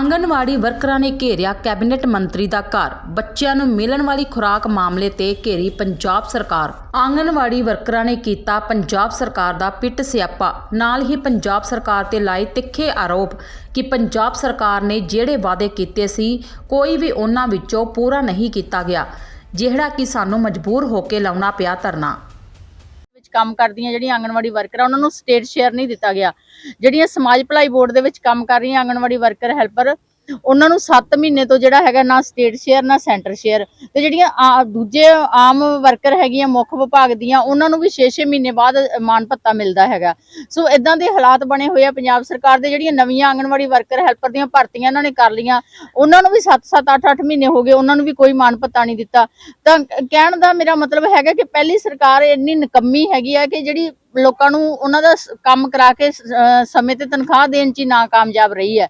ਆਂਗਣਵਾੜੀ ਵਰਕਰਾਂ ਨੇ ਘੇਰਿਆ ਕੈਬਨਿਟ ਮੰਤਰੀ ਦਾ ਘਰ। ਬੱਚਿਆਂ ਨੂੰ ਮਿਲਣ ਵਾਲੀ ਖੁਰਾਕ ਮਾਮਲੇ ਤੇ ਘੇਰੀ ਪੰਜਾਬ ਸਰਕਾਰ। ਆਂਗਣਵਾੜੀ ਵਰਕਰਾਂ ਨੇ ਕੀਤਾ ਪੰਜਾਬ ਸਰਕਾਰ ਦਾ ਪਿੱਟ ਸਿਆਪਾ। ਨਾਲ ਹੀ ਪੰਜਾਬ ਸਰਕਾਰ ਤੇ ਲਾਏ ਤਿੱਖੇ ਆਰੋਪ ਕਿ ਪੰਜਾਬ ਸਰਕਾਰ ਨੇ ਜਿਹੜੇ ਵਾਅਦੇ ਕੀਤੇ ਸੀ, ਕੋਈ ਵੀ ਉਹਨਾਂ ਵਿੱਚੋਂ ਪੂਰਾ ਨਹੀਂ ਕੀਤਾ ਗਿਆ, ਜਿਹੜਾ ਕਿ ਸਾਨੂੰ ਮਜਬੂਰ ਹੋ ਕੇ ਲਾਉਣਾ ਪਿਆ ਧਰਨਾ। ਕੰਮ ਕਰਦੀਆਂ ਜਿਹੜੀਆਂ ਆਂਗਣਵਾੜੀ ਵਰਕਰ ਆ, ਉਹਨਾਂ ਨੂੰ ਸਟੇਟ ਸ਼ੇਅਰ ਨਹੀਂ ਦਿੱਤਾ ਗਿਆ। ਜਿਹੜੀਆਂ ਸਮਾਜ ਭਲਾਈ ਬੋਰਡ ਦੇ ਵਿੱਚ ਕੰਮ ਕਰ ਰਹੀਆਂ ਆਂਗਣਵਾੜੀ ਵਰਕਰ ਹੈਲਪਰ ਉਹਨਾਂ ਨੂੰ 7 ਮਹੀਨੇ ਤੋਂ ਜਿਹੜਾ ਹੈਗਾ ਨਾ ਸਟੇਟ ਸ਼ੇਅਰ ਨਾ ਸੈਂਟਰ ਸ਼ੇਅਰ ਤੇ ਜਿਹੜੀਆਂ ਆ- ਦੂਜੇ ਆਮ ਵਰਕਰ ਹੈਗੀਆਂ, ਮੁੱਖ ਵਿਭਾਗ ਦੀਆਂ, ਉਹਨਾਂ ਨੂੰ ਵੀ 6-6 ਮਹੀਨੇ ਬਾਅਦ ਮਾਨ ਭੱਤਾ ਮਿਲਦਾ ਹੈਗਾ। ਸੋ ਇਦਾਂ ਦੇ ਹਾਲਾਤ ਬਣੇ ਹੋਏ ਆ ਪੰਜਾਬ ਸਰਕਾਰ ਦੇ। ਜਿਹੜੀਆਂ ਨਵੀਆਂ ਆਂਗਣਵਾੜੀ ਵਰਕਰ ਹੈਲਪਰ ਦੀਆਂ ਭਰਤੀਆਂ ਇਹਨਾਂ ਨੇ ਕਰ ਲਈਆਂ, ਉਹਨਾਂ ਨੂੰ ਵੀ 7-7 8-8 ਮਹੀਨੇ ਹੋ ਗਏ, ਉਹਨਾਂ ਨੂੰ ਵੀ ਕੋਈ ਮਾਨ ਭੱਤਾ ਨਹੀਂ ਦਿੱਤਾ। ਤਾਂ ਕਹਿਣ ਦਾ ਮੇਰਾ ਮਤਲਬ ਹੈਗਾ ਕਿ ਪਹਿਲੀ ਸਰਕਾਰ ਇੰਨੀ ਨਿਕੰਮੀ ਹੈਗੀ ਆ ਕਿ ਜਿਹੜੀ ਲੋਕਾਂ ਨੂੰ ਉਹਨਾਂ ਦਾ ਕੰਮ ਕਰਾ ਕੇ ਸਮੇਂ ਤੇ ਤਨਖਾਹ ਦੇਣ 'ਚ ਹੀ ਨਾਕਾਮਯਾਬ ਰਹੀ ਹੈ।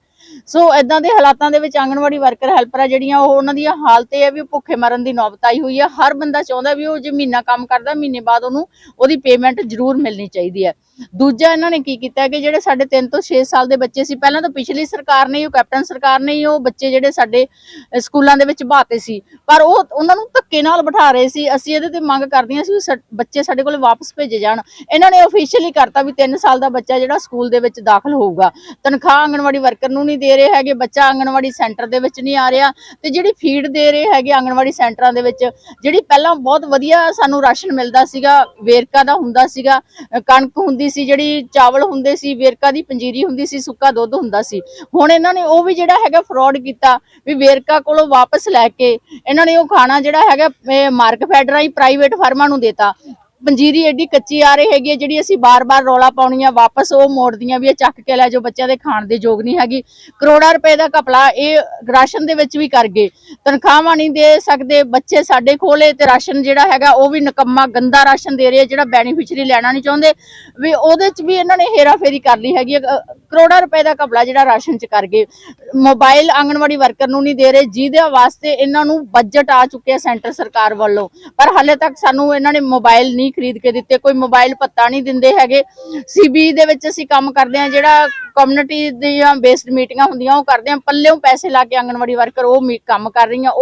ਸੋ ਇਦਾਂ ਦੇ ਹਾਲਾਤਾਂ ਦੇ ਵਿੱਚ ਆਂਗਣਵਾੜੀ ਵਰਕਰ, ਹੈਲਪਰ ਆ ਜਿਹੜੀਆਂ, ਉਹ ਉਹਨਾਂ ਦੀਆਂ ਹਾਲਤ ਇਹ ਆ ਵੀ ਉਹ ਭੁੱਖੇ ਮਰਨ ਦੀ ਨੌਬਤ ਆਈ ਹੋਈ ਆ। ਹਰ ਬੰਦਾ ਚਾਹੁੰਦਾ ਵੀ ਉਹ ਜੇ ਮਹੀਨਾ ਕੰਮ ਕਰਦਾ, ਮਹੀਨੇ ਬਾਅਦ ਉਹਨੂੰ ਉਹਦੀ ਪੇਮੈਂਟ ਜ਼ਰੂਰ ਮਿਲਣੀ ਚਾਹੀਦੀ ਹੈ ਦੂਜਾ ਇਹਨਾਂ ਨੇ ਕੀ ਕੀਤਾ ਕਿ ਜਿਹੜੇ ਸਾਡੇ 3 ਤੋਂ 6 ਸਾਲ ਦੇ ਬੱਚੇ ਸੀ, ਪਹਿਲਾਂ ਤਾਂ ਪਿਛਲੀ ਸਰਕਾਰ ਨੇ ਹੀ ਉਹ ਕੈਪਟਨ ਸਰਕਾਰ ਨੇ ਹੀ ਉਹ ਬੱਚੇ ਜਿਹੜੇ ਸਾਡੇ ਸਕੂਲਾਂ ਦੇ ਵਿੱਚ ਬਾਤੇ ਸੀ। ਪਰ ਉਹ ਉਹਨਾਂ ਨੂੰ ਧੱਕੇ ਨਾਲ ਬਿਠਾ ਰਹੇ ਸੀ, ਅਸੀਂ ਇਹਦੇ ਤੇ ਮੰਗ ਕਰਦੀਆਂ ਸੀ ਵੀ ਬੱਚੇ ਸਾਡੇ ਕੋਲ ਵਾਪਸ ਭੇਜੇ ਜਾਣ। ਇਹਨਾਂ ਨੇ ਅਫੀਸ਼ੀਅਲੀ ਕਰਤਾ ਵੀ 3 ਸਾਲ ਦਾ ਬੱਚਾ ਜਿਹੜਾ ਸਕੂਲ ਦੇ ਵਿੱਚ ਦਾਖਲ ਹੋਊਗਾ। ਤਨਖਾਹ ਆਂਗਣਵਾੜੀ ਵਰਕਰ ਨੂੰ ਨਹੀਂ ਦੇ ਰਹੇ ਹੈਗੇ, ਬੱਚਾ ਆਂਗਣਵਾੜੀ ਸੈਂਟਰ ਦੇ ਵਿੱਚ ਨਹੀਂ ਆ ਰਿਹਾ। ਤੇ ਜਿਹੜੀ ਫੀਡ ਦੇ ਰਹੇ ਹੈਗੇ ਆਂਗਣਵਾੜੀ ਸੈਂਟਰਾਂ ਦੇ ਵਿੱਚ, ਜਿਹੜੀ ਪਹਿਲਾਂ ਬਹੁਤ ਵਧੀਆ ਸਾਨੂੰ ਰਾਸ਼ਨ ਮਿਲਦਾ ਸੀਗਾ, ਵੇਰਕਾ ਦਾ ਹੁੰਦਾ ਸੀਗਾ ਕਣਕ ਹੁੰਦੀ ਸੀ, ਜਿਹੜੀ ਚਾਵਲ ਹੁੰਦੇ ਸੀ, ਵੇਰਕਾ ਦੀ ਪੰਜੀਰੀ ਹੁੰਦੀ ਸੀ, ਸੁੱਕਾ ਦੁੱਧ ਹੁੰਦਾ ਸੀ। ਹੁਣ ਇਹਨਾਂ ਨੇ ਉਹ ਵੀ ਜਿਹੜਾ ਹੈਗਾ ਫਰਾਡ ਕੀਤਾ, ਵੀ ਵੇਰਕਾ ਕੋਲੋਂ ਵਾਪਸ ਲੈ ਕੇ ਇਹਨਾਂ ਨੇ ਉਹ ਖਾਣਾ ਜਿਹੜਾ ਹੈਗਾ ਮਾਰਕ ਫੈਡ ਰਾਹੀਂ ਪ੍ਰਾਈਵੇਟ ਫਰਮਾਂ ਨੂੰ ਦੇਤਾ। ਪੰਜੀਰੀ ਐਡੀ ਕੱਚੀ ਆ ਰਹੀ ਹੈਗੀ ਜਿਹੜੀ ਅਸੀਂ ਬਾਰ-ਬਾਰ ਰੌਲਾ ਪਾਉਣੀ ਆ ਵਾਪਸ ਉਹ ਮੋੜਦੀਆਂ ਵੀ ਇਹ ਚੱਕ ਕੇ ਲੈ ਜਾਓ, ਬੱਚਿਆਂ ਦੇ ਖਾਣ ਦੇ ਯੋਗ ਨਹੀਂ ਹੈਗੀ। ਕਰੋੜਾਂ ਰੁਪਏ ਦਾ ਘਪਲਾ, ਇਹ ਰਾਸ਼ਨ ਦੇ ਵਿੱਚ ਵੀ ਕਰ ਗਏ। ਤਨਖਾਹਾਂ ਨਹੀਂ ਦੇ ਸਕਦੇ, ਬੱਚੇ ਸਾਡੇ ਖੋਲੇ ਤੇ ਰਾਸ਼ਨ ਜਿਹੜਾ ਹੈਗਾ, ਉਹ ਵੀ ਨਕੰਮਾ, ਗੰਦਾ ਰਾਸ਼ਨ ਦੇ ਰਹੇ ਜਿਹੜਾ ਬੈਨੀਫਿਸ਼ਰੀ ਲੈਣਾ ਨਹੀਂ ਚਾਹੁੰਦੇ। ਵੀ ਉਹਦੇ ਚ ਵੀ ਇਹਨਾਂ ਨੇ ਹੇਰਾਫੇਰੀ ਕਰ ਲਈ ਹੈਗੀ ਕਰੋੜਾਂ ਰੁਪਏ ਦਾ ਘਪਲਾ ਜਿਹੜਾ ਰਾਸ਼ਨ ਚ ਕਰ ਗਏ। ਮੋਬਾਈਲ ਆਂਗਣਵਾੜੀ ਵਰਕਰ ਨੂੰ ਨਹੀਂ ਦੇ ਰਹੇ, ਜਿਹਦੇ ਵਾਸਤੇ ਇਹਨਾਂ ਨੂੰ ਬਜਟ ਆ ਚੁੱਕਿਆ ਸੈਂਟਰ ਸਰਕਾਰ ਵੱਲੋਂ। ਪਰ ਹਾਲੇ ਤੱਕ ਸਾਨੂੰ ਇਹਨਾਂ ਨੇ ਮੋਬਾਈਲ ਨਹੀਂ ਖਰੀਦ ਕੇ ਦਿੱਤੇ, ਕੋਈ ਮੋਬਾਈਲ ਪੱਤਾ ਨਹੀਂ ਦਿੰਦੇ ਹੈਗੇ। ਸੀਬੀ ਦੇ ਵਿੱਚ ਅਸੀਂ ਕੰਮ ਕਰਦੇ ਹਾਂ, ਜਿਹੜਾ ਕਮਿਊਨਿਟੀ ਦੀਆਂ ਬੇਸਡ ਮੀਟਿੰਗਾਂ ਹੁੰਦੀਆਂ, ਉਹ ਕਰਦੇ ਹਾਂ। ਪੱਲਿਓਂ ਪੈਸੇ ਲਾ ਕੇ ਆਂਗਣਵਾੜੀ ਵਰਕਰ ਉਹ ਮੀ- ਕੰਮ ਕਰ ਰਹੀਆਂ, ਉਹ